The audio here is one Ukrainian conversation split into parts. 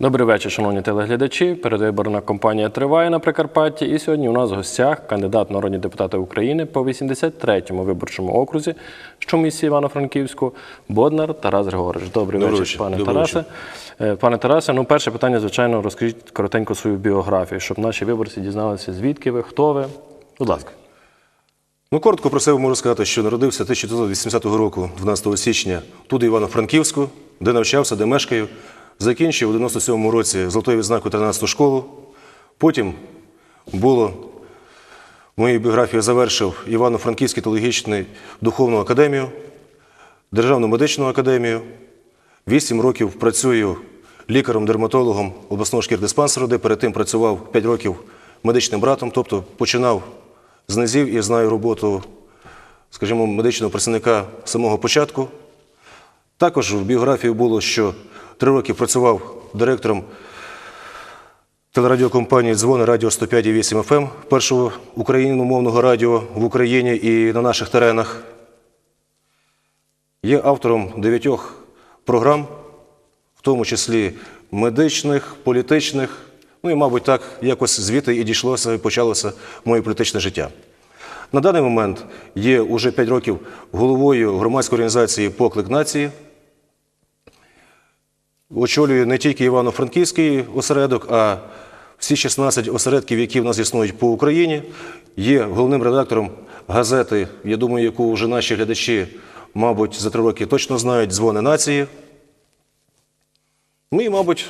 Добрий вечір, шановні телеглядачі. Передвиборна кампанія триває на Прикарпатті. І сьогодні у нас в гостях кандидат народні депутати України по 83-му виборчому окрузі, що в місті Івано-Франківську, Боднар Тарас Григорович. Добрий Добрий вечір, вечір. пане Добрий Тарасе. Е, Пане Тарасе, ну перше питання, звичайно, розкажіть коротенько свою біографію, щоб наші виборці дізналися, звідки ви, хто ви. Будь ласка. Ну, коротко про себе можу сказати, що народився 1980 року, 12 січня, тут Івано-Франківську, де навчався, де мешкаю. Закінчив у 97-му році золотою відзнакою 13-ту школу. Потім було мою біографію завершив Івано-Франківський теологічний духовну академію, Державну медичну академію. Вісім років працюю лікарем-дерматологом обласного шкірдиспансеру, де перед тим працював 5 років медичним братом, тобто починав з низів і знаю роботу, скажімо, медичного працівника самого початку. Також в біографії було, що три роки працював директором телерадіокомпанії Дзвони Радіо 105,8 FM, ем», першого україномовного радіо в Україні і на наших теренах. Є автором дев'ятьох програм, в тому числі медичних, політичних. Ну і, мабуть, так якось звідти і дійшлося, і почалося моє політичне життя. На даний момент є уже 5 років головою громадської організації Поклик нації. Очолюю не тільки Івано-Франківський осередок, а всі 16 осередків, які в нас існують по Україні. Є головним редактором газети, я думаю, яку вже наші глядачі, мабуть, за три роки точно знають дзвони нації. Ну і, мабуть,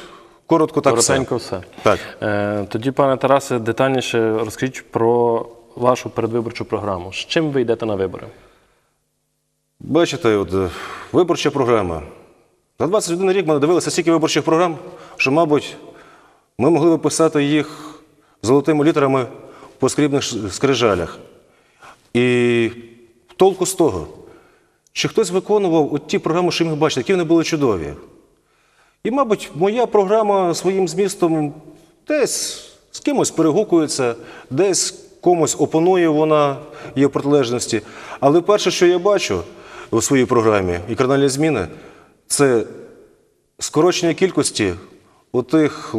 коротко так. все. Коротенько все. Так. Е, тоді, пане Тарасе, детальніше розкажіть про вашу передвиборчу програму. З чим ви йдете на вибори? Бачите, от, е, виборча програма. За 21 рік ми дивилися стільки виборчих програм, що, мабуть, ми могли б писати їх золотими літерами по скрібних скрижалях. І толку з того, чи хтось виконував от ті програми, що ми бачили, які вони були чудові. І, мабуть, моя програма своїм змістом десь з кимось перегукується, десь комусь опонує вона в протилежності. Але перше, що я бачу у своїй програмі і кардинальні зміни, це скорочення кількості отих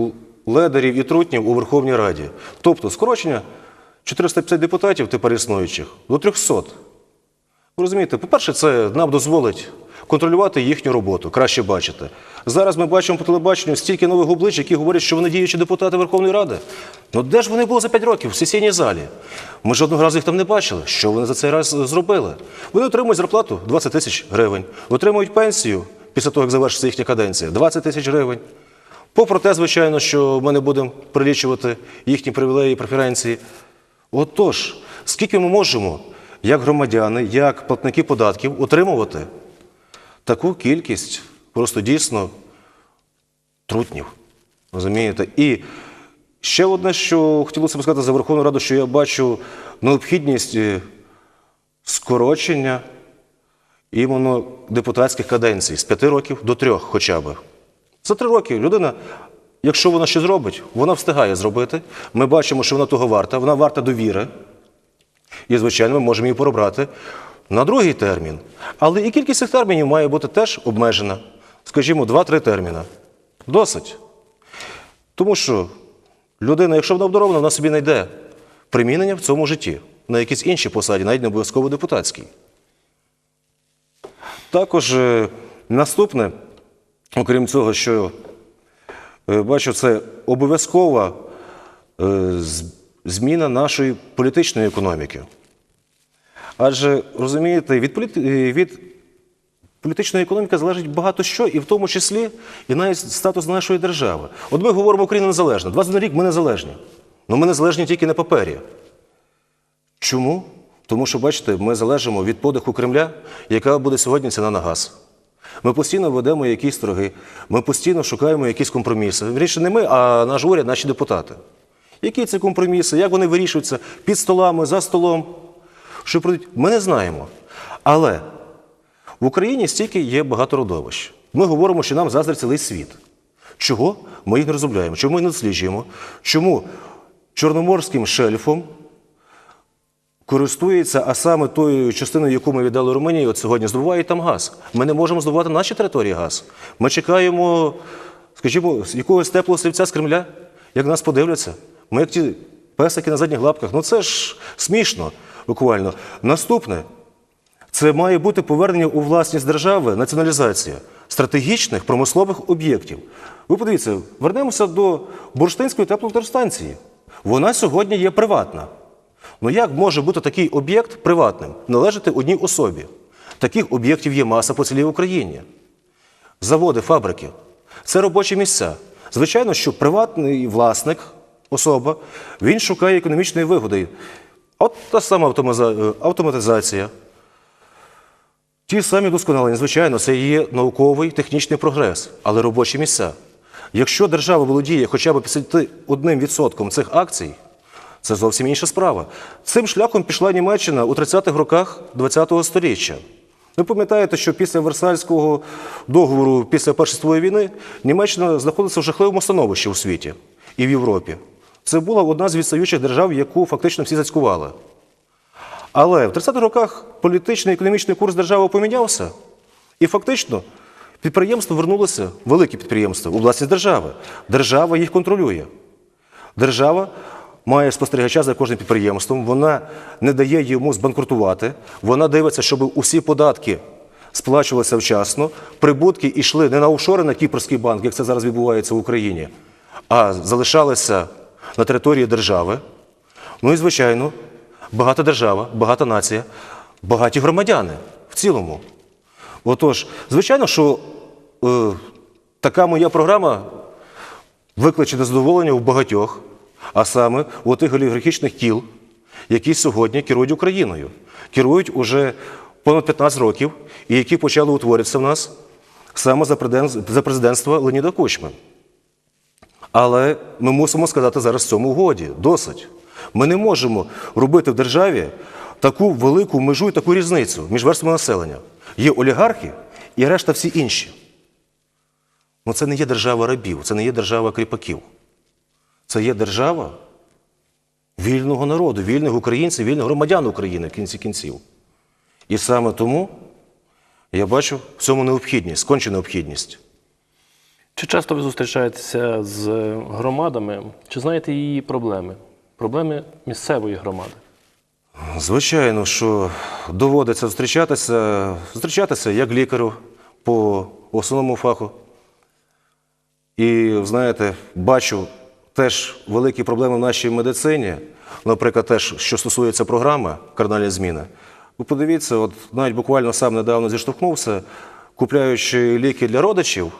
ледерів і трутнів у Верховній Раді. Тобто скорочення 450 депутатів тепер існуючих до 300. Ви розумієте, по-перше, це нам дозволить контролювати їхню роботу, краще бачити. Зараз ми бачимо по телебаченню стільки нових облич, які говорять, що вони діючі депутати Верховної Ради. Ну де ж вони були за 5 років в сесійній залі? Ми жодного разу їх там не бачили. Що вони за цей раз зробили? Вони отримують зарплату 20 тисяч гривень, отримують пенсію після того, як завершиться їхня каденція 20 тисяч гривень. Попри те, звичайно, що ми не будемо прилічувати їхні привілеї і преференції. Отож, скільки ми можемо, як громадяни, як платники податків, отримувати таку кількість просто дійсно трутнів. Розумієте? І ще одне, що хотілося б сказати за Верховну Раду, що я бачу необхідність е, скорочення іменно депутатських каденцій з п'яти років до трьох хоча б. За три роки людина, якщо вона ще зробить, вона встигає зробити. Ми бачимо, що вона того варта, вона варта довіри. І, звичайно, ми можемо її пробрати на другий термін. Але і кількість цих термінів має бути теж обмежена. Скажімо, 2-3 терміна. Досить. Тому що людина, якщо вона обдарована, вона собі знайде примінення в цьому житті на якійсь іншій посаді, навіть не обов'язково депутатській. Також е, наступне, окрім цього, що е, бачу, це обов'язкова е, зміна нашої політичної економіки. Адже розумієте, від, політи- від політичної економіки залежить багато що, і в тому числі і навіть статус нашої держави. От ми говоримо, Україна незалежна. 21 рік ми незалежні. Ну ми незалежні тільки на папері. Чому? Тому що, бачите, ми залежимо від подиху Кремля, яка буде сьогодні ціна на газ. Ми постійно ведемо якісь торги, ми постійно шукаємо якісь компроміси. Вірніше, не ми, а наш уряд, наші депутати. Які це компроміси, як вони вирішуються під столами, за столом? Що пройдуть? Ми не знаємо. Але в Україні стільки є багато родовищ. Ми говоримо, що нам заздрить цілий світ. Чого ми їх не розробляємо? Чому ми не досліджуємо? Чому Чорноморським шельфом користується, а саме тою частиною, яку ми віддали Румунії, от сьогодні здобувають там газ. Ми не можемо здобувати на нашій території газ. Ми чекаємо скажімо, якогось теплого слівця з Кремля, як нас подивляться. Ми як ті песики на задніх лапках. Ну це ж смішно, буквально. Наступне. Це має бути повернення у власність держави, націоналізація стратегічних промислових об'єктів. Ви подивіться, вернемося до Бурштинської теплоелектростанції. Вона сьогодні є приватна. Ну як може бути такий об'єкт приватним, належати одній особі? Таких об'єктів є маса по цілій Україні. Заводи, фабрики це робочі місця. Звичайно, що приватний власник, особа, він шукає економічної вигоди. От та сама е, автоматизація, Ті самі досконалення, звичайно, це є науковий технічний прогрес, але робочі місця. Якщо держава володіє хоча б 51% цих акцій, це зовсім інша справа. Цим шляхом пішла Німеччина у 30-х роках ХХ століття. Ви пам'ятаєте, що після Версальського договору, після Першої світової війни, Німеччина знаходилася в жахливому становищі у світі і в Європі. Це була одна з відстаючих держав, яку фактично всі зацькували. Але в 30-х роках політичний і економічний курс держави помінявся, і фактично підприємства вернулися, великі підприємства, у власність держави. Держава їх контролює. Держава має спостерігача за кожним підприємством, вона не дає йому збанкрутувати, вона дивиться, щоб усі податки сплачувалися вчасно, прибутки йшли не на офшори на Кіпрський банк, як це зараз відбувається в Україні, а залишалися на території держави. Ну і звичайно, багата держава, багата нація, багаті громадяни в цілому. Отож, звичайно, що е, така моя програма викличе незадоволення у багатьох, а саме у тих олігархічних кіл, які сьогодні керують Україною, керують уже понад 15 років, і які почали утворитися в нас саме за президент- за президентства Леоніда Кучми. Але ми мусимо сказати зараз в цьому годі. Досить. Ми не можемо робити в державі таку велику межу і таку різницю між верствами населення. Є олігархи і решта всі інші. Ну це не є держава рабів, це не є держава кріпаків. Це є держава вільного народу, вільних українців, вільних громадян України в кінці кінців. І саме тому я бачу в цьому необхідність, конче необхідність. Чи часто ви зустрічаєтеся з громадами? Чи знаєте її проблеми? Проблеми місцевої громади? Звичайно, що доводиться зустрічатися, зустрічатися як лікарю по основному фаху. І, знаєте, бачу теж великі проблеми в нашій медицині, наприклад, теж, що стосується програми кардинальні зміни. Ви подивіться, от навіть буквально сам недавно зіштовхнувся, купляючи ліки для родичів.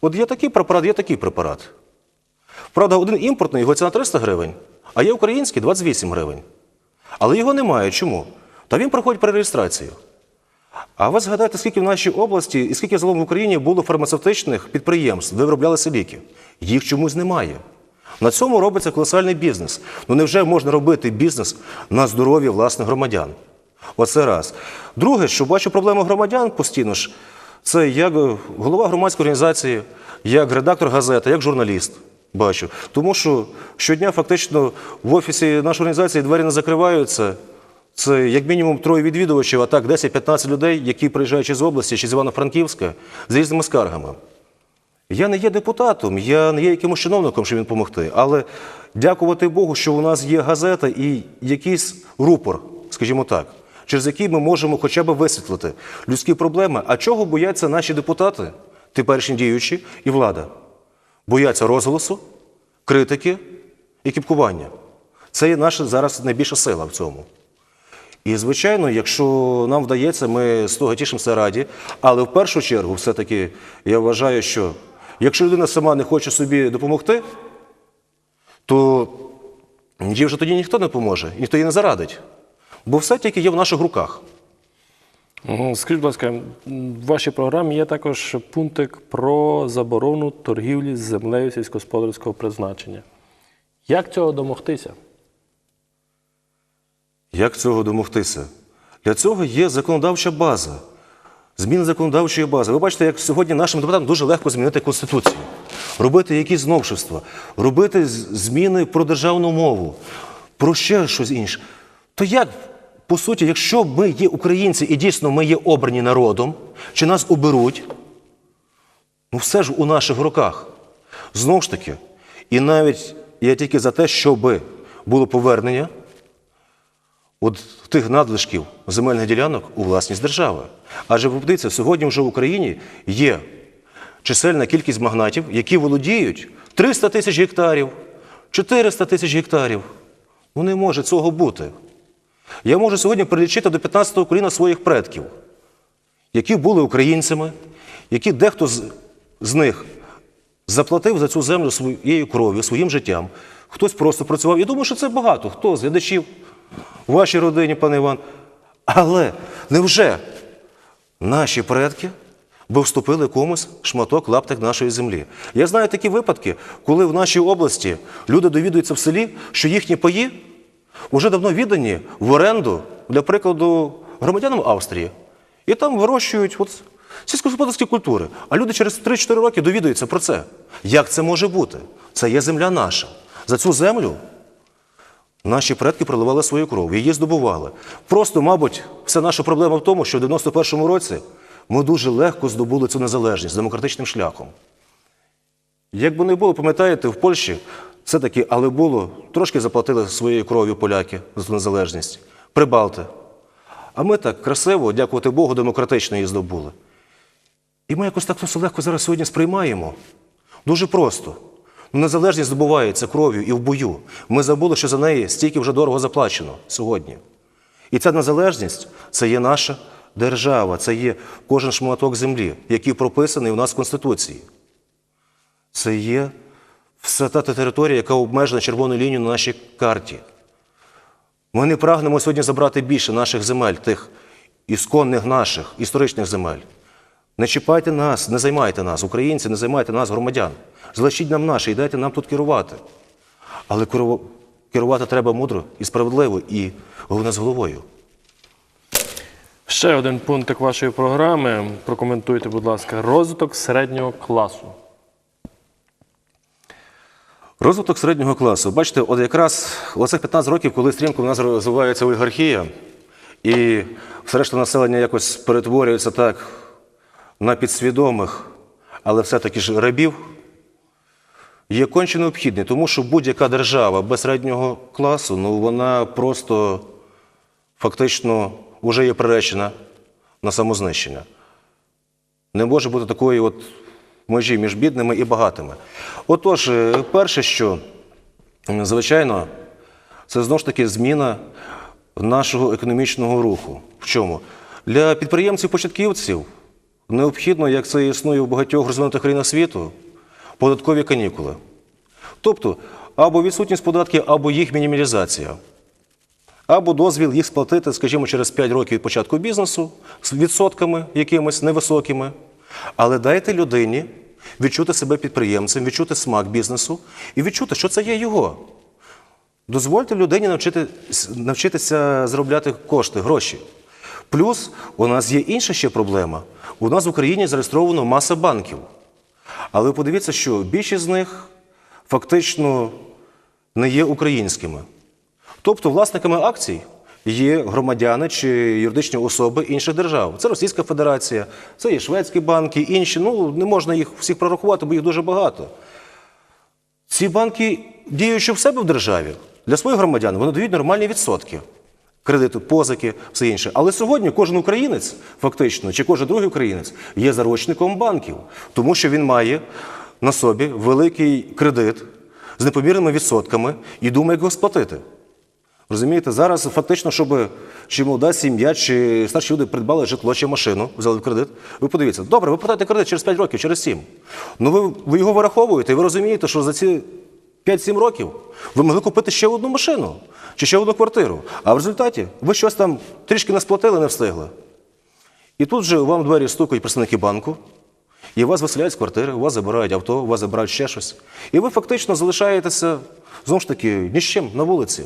От є такий препарат, є такий препарат. Правда, один імпортний, його ціна 300 гривень, а є український 28 гривень. Але його немає. Чому? Та він проходить перереєстрацію. А ви згадайте, скільки в нашій області і скільки загалом в Україні було фармацевтичних підприємств, де вироблялися ліки? Їх чомусь немає. На цьому робиться колосальний бізнес. Ну невже можна робити бізнес на здоров'я власних громадян? Оце раз. Друге, що бачу проблему громадян постійно ж, це як голова громадської організації, як редактор газети, як журналіст. Бачу. Тому що щодня фактично в офісі нашої організації двері не закриваються. Це як мінімум троє відвідувачів, а так 10-15 людей, які приїжджають з області чи з Івано-Франківська з різними скаргами. Я не є депутатом, я не є якимось чиновником, щоб він допомогти. Але дякувати Богу, що у нас є газета і якийсь рупор, скажімо так, через який ми можемо хоча б висвітлити людські проблеми. А чого бояться наші депутати, теперішні діючі і влада? Бояться розголосу, критики і кіпкування. Це є наша зараз найбільша сила в цьому. І, звичайно, якщо нам вдається, ми з того тішимося раді. Але в першу чергу, все-таки, я вважаю, що якщо людина сама не хоче собі допомогти, то їй вже тоді ніхто не поможе, ніхто їй не зарадить. Бо все тільки є в наших руках. Скажіть, будь ласка, в вашій програмі є також пунктик про заборону торгівлі з землею сільськогосподарського призначення. Як цього домогтися? Як цього домогтися? Для цього є законодавча база. Зміна законодавчої бази. Ви бачите, як сьогодні нашим депутатам дуже легко змінити Конституцію, робити якісь новшества, робити зміни про державну мову, про ще щось інше. То як, по суті, якщо ми є українці і дійсно ми є обрані народом, чи нас оберуть, Ну все ж у наших руках. Знову ж таки, і навіть я тільки за те, щоб було повернення от тих надлишків земельних ділянок у власність держави. Адже подивіться, сьогодні вже в Україні є чисельна кількість магнатів, які володіють 300 тисяч гектарів, 400 тисяч гектарів. Ну не може цього бути. Я можу сьогодні перелічити до 15-го коліна своїх предків, які були українцями, які дехто з, з них заплатив за цю землю своєю кров'ю, своїм життям. Хтось просто працював. Я думаю, що це багато. Хто з глядачів в вашій родині, пане Іван. Але невже наші предки би вступили комусь шматок лаптик нашої землі? Я знаю такі випадки, коли в нашій області люди довідуються в селі, що їхні паї вже давно віддані в оренду, для прикладу, громадянам Австрії. І там вирощують от сільськогосподарські культури. А люди через 3-4 роки довідуються про це. Як це може бути? Це є земля наша. За цю землю наші предки проливали свою кров, її здобували. Просто, мабуть, вся наша проблема в тому, що в 91-му році ми дуже легко здобули цю незалежність демократичним шляхом. Як би не було, пам'ятаєте, в Польщі все таки, але було, трошки заплатили своєю кров'ю поляки за незалежність. Прибалти. А ми так красиво, дякувати Богу, демократично її здобули. І ми якось так все легко зараз сьогодні сприймаємо. Дуже просто. Ну, Незалежність здобувається кров'ю і в бою. Ми забули, що за неї стільки вже дорого заплачено сьогодні. І ця незалежність це є наша держава, це є кожен шматок землі, який прописаний у нас в Конституції. Це є вся та територія, яка обмежена червоною лінією на нашій карті. Ми не прагнемо сьогодні забрати більше наших земель, тих ісконних наших історичних земель. Не чіпайте нас, не займайте нас, українці, не займайте нас, громадян. Залишіть нам наше і дайте нам тут керувати. Але керувати треба мудро і справедливо, і головне з головою. Ще один пунктик вашої програми. Прокоментуйте, будь ласка, розвиток середнього класу. Розвиток середнього класу. Бачите, от якраз оцих 15 років, коли стрімко в нас розвивається олігархія, і все решта населення якось перетворюється так на підсвідомих, але все-таки ж рабів, є конче необхідний, тому що будь-яка держава без середнього класу, ну вона просто фактично вже є приречена на самознищення. Не може бути такої от межі між бідними і багатими. Отож, е, перше, що, звичайно, це знову ж таки зміна нашого економічного руху. В чому? Для підприємців-початківців необхідно, як це існує в багатьох розвинутих країнах світу, податкові канікули. Тобто, або відсутність податків, або їх мінімалізація. Або дозвіл їх сплатити, скажімо, через 5 років від початку бізнесу з відсотками якимись невисокими. Але дайте людині відчути себе підприємцем, відчути смак бізнесу і відчути, що це є його. Дозвольте людині навчити, навчитися заробляти кошти, гроші. Плюс у нас є інша ще проблема. У нас в Україні зареєстровано маса банків. Але подивіться, що більшість з них фактично не є українськими. Тобто власниками акцій є громадяни чи юридичні особи інших держав. Це Російська Федерація, це є шведські банки, інші. Ну, не можна їх всіх прорахувати, бо їх дуже багато. Ці банки, діючи в себе в державі, для своїх громадян, вони дають нормальні відсотки. Кредити, позики, все інше. Але сьогодні кожен українець, фактично, чи кожен другий українець є заручником банків, тому що він має на собі великий кредит з непомірними відсотками і думає, як його сплатити. Розумієте, зараз фактично, щоб чи молода сім'я, чи старші люди придбали житло чи машину, взяли в кредит. Ви подивіться, добре, ви платите кредит через 5 років, через 7. Ну ви, ви його вираховуєте, і ви розумієте, що за ці 5-7 років ви могли купити ще одну машину чи ще одну квартиру. А в результаті ви щось там трішки не сплатили, не встигли. І тут же вам двері стукають представники банку, і вас виселяють з квартири, у вас забирають авто, у вас забирають ще щось. І ви фактично залишаєтеся знову ж таки ні з чим на вулиці.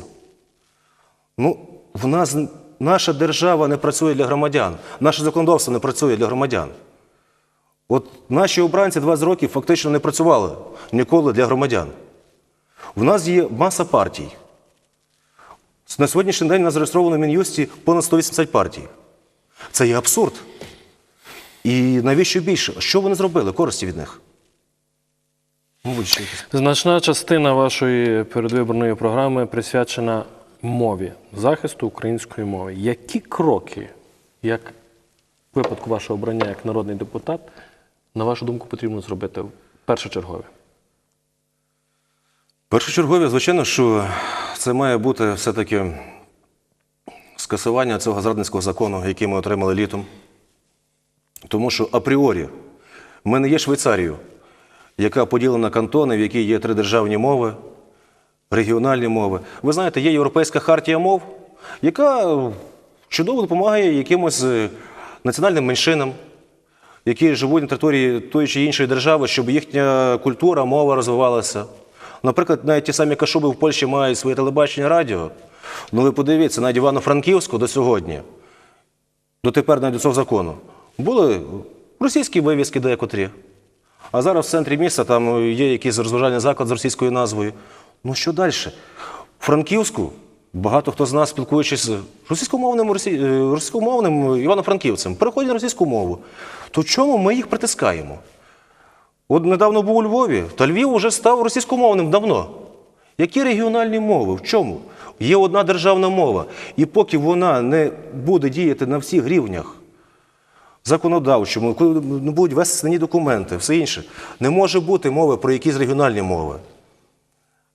Ну, в нас наша держава не працює для громадян, наше законодавство не працює для громадян. От наші обранці 20 років фактично не працювали ніколи для громадян. В нас є маса партій. На сьогоднішній день у нас зареєстровано в Мін'юсті понад 180 партій. Це є абсурд. І навіщо більше? Що вони зробили? Користі від них? Значна частина вашої передвиборної програми присвячена мові, захисту української мови. Які кроки, як в випадку вашого обрання як народний депутат, на вашу думку, потрібно зробити першочергове? Першочергові, звичайно, що це має бути все-таки скасування цього зрадницького закону, який ми отримали літом. Тому що апріорі ми не є Швейцарією, яка поділена кантони, в якій є три державні мови, регіональні мови. Ви знаєте, є Європейська хартія мов, яка чудово допомагає якимось е, національним меншинам, які живуть на території тої чи іншої держави, щоб їхня культура, мова розвивалася. Наприклад, навіть ті самі Кашуби в Польщі мають своє телебачення радіо. Ну ви подивіться, навіть Івано-Франківську до сьогодні, дотепер навіть до цього закону, були російські вивіски декотрі. А зараз в центрі міста там є якийсь розважальний заклад з російською назвою. Ну що далі? Франківську багато хто з нас, спілкуючись з російськомовним, росі- е, російськомовним івано-франківцем, переходять на російську мову. То чому ми їх притискаємо? От недавно був у Львові, та Львів вже став російськомовним давно. Які регіональні мови? В чому? Є одна державна мова. І поки вона не буде діяти на всіх рівнях, законодавчому, коли не будуть вести документи, все інше, не може бути мови про якісь регіональні мови.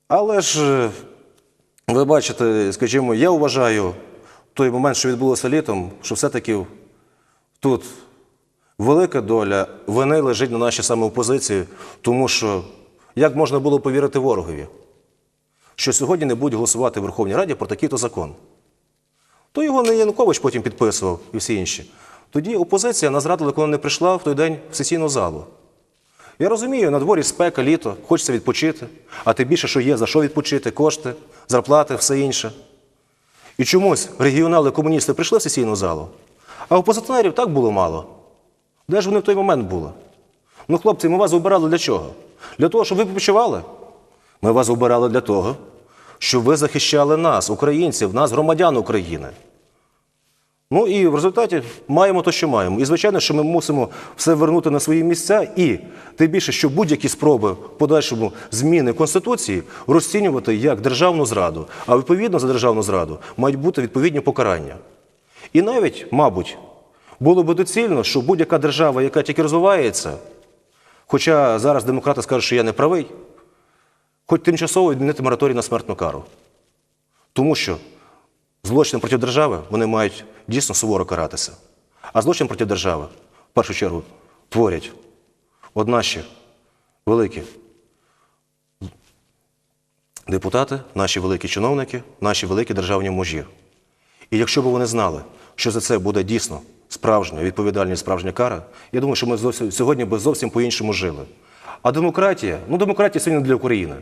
Але ж е, ви бачите, скажімо, я вважаю той момент, що відбулося літом, що все-таки тут велика доля вини лежить на нашій саме опозиції, тому що як можна було повірити ворогові, що сьогодні не будуть голосувати в Верховній Раді про такий-то закон? То його не Янукович потім підписував і всі інші. Тоді опозиція нас зрадила, коли не прийшла в той день в сесійну залу. Я розумію, на дворі спека, літо, хочеться відпочити, а тим більше, що є за що відпочити, кошти, зарплати, все інше. І чомусь регіонали комуністи прийшли в сесійну залу, а опозиціонерів так було мало. Де ж вони в той момент були? Ну, хлопці, ми вас обирали для чого? Для того, щоб ви відпочивали? Ми вас обирали для того, щоб ви захищали нас, українців, нас, громадян України. Ну і в результаті маємо те, що маємо. І звичайно, що ми мусимо все вернути на свої місця, і тим більше, що будь-які спроби подальшому зміни Конституції розцінювати як державну зраду, а відповідно за державну зраду мають бути відповідні покарання. І навіть, мабуть, було би доцільно, що будь-яка держава, яка тільки розвивається, хоча зараз демократи скажуть, що я не правий, хоч тимчасово відмінити мораторій на смертну кару. Тому що злочини проти держави вони мають дійсно суворо каратися. А злочин проти держави, в першу чергу, творять от наші великі депутати, наші великі чиновники, наші великі державні мужі. І якщо б вони знали, що за це буде дійсно справжня відповідальність, справжня кара, я думаю, що ми сьогодні би зовсім по-іншому жили. А демократія, ну демократія сьогодні для України.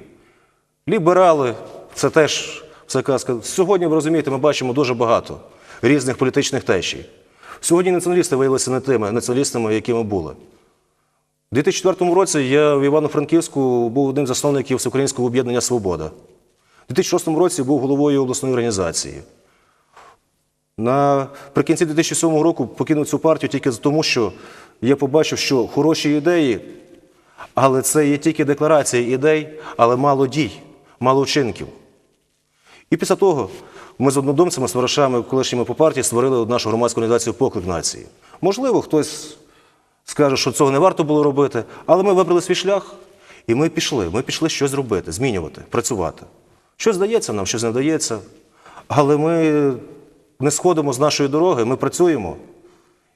Ліберали це теж все казка. Сьогодні, ви розумієте, ми бачимо дуже багато різних політичних течій. Сьогодні націоналісти виявилися не тими націоналістами, якими були. У 2004 році я в Івано-Франківську був одним з засновників Всеукраїнського об'єднання Свобода. У 2006 році був головою обласної організації. Наприкінці 2007 року покинув цю партію тільки тому, що я побачив, що хороші ідеї, але це є тільки декларація ідей, але мало дій, мало вчинків. І після того ми з однодумцями, з товаришами, колишніми по партії, створили нашу громадську організацію Поклик нації. Можливо, хтось скаже, що цього не варто було робити, але ми вибрали свій шлях і ми пішли. Ми пішли щось робити, змінювати, працювати. Щось здається нам, щось не вдається. Але ми не сходимо з нашої дороги, ми працюємо.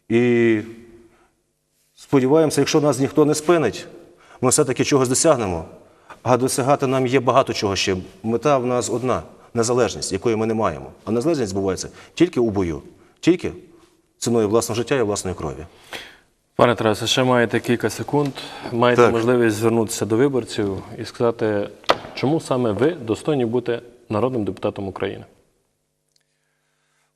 І сподіваємося, якщо нас ніхто не спинить, ми все-таки чогось досягнемо. А досягати нам є багато чого ще. Мета в нас одна незалежність, якої ми не маємо. А незалежність збувається тільки у бою, тільки ціною власного життя і власної крові. Пане Тарасе, ще маєте кілька секунд. Маєте Так. можливість звернутися до виборців і сказати, чому саме ви достойні бути народним депутатом України.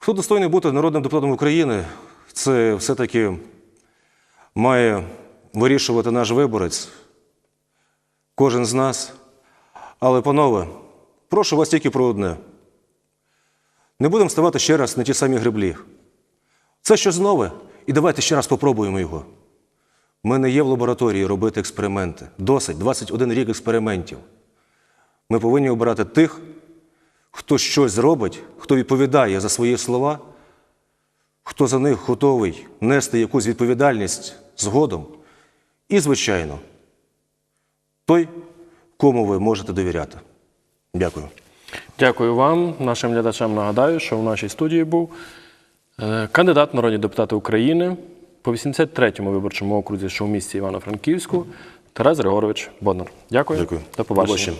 Хто достойний бути народним депутатом України, це все-таки має вирішувати наш виборець, кожен з нас. Але, панове, прошу вас тільки про одне. Не будемо ставати ще раз на ті самі греблі. Це щось нове, і давайте ще раз попробуємо його. Ми не є в лабораторії робити експерименти. Досить 21 рік експериментів. Ми повинні обирати тих, хто щось зробить, хто відповідає за свої слова, хто за них готовий нести якусь відповідальність згодом. І, звичайно, той, кому ви можете довіряти. Дякую. Дякую вам, нашим глядачам. Нагадаю, що в нашій студії був е, кандидат народні депутати України по 83-му виборчому окрузі, що в місті Івано-Франківську, Тарас Григорович Боднар. Дякую. Дякую. До. Побачення.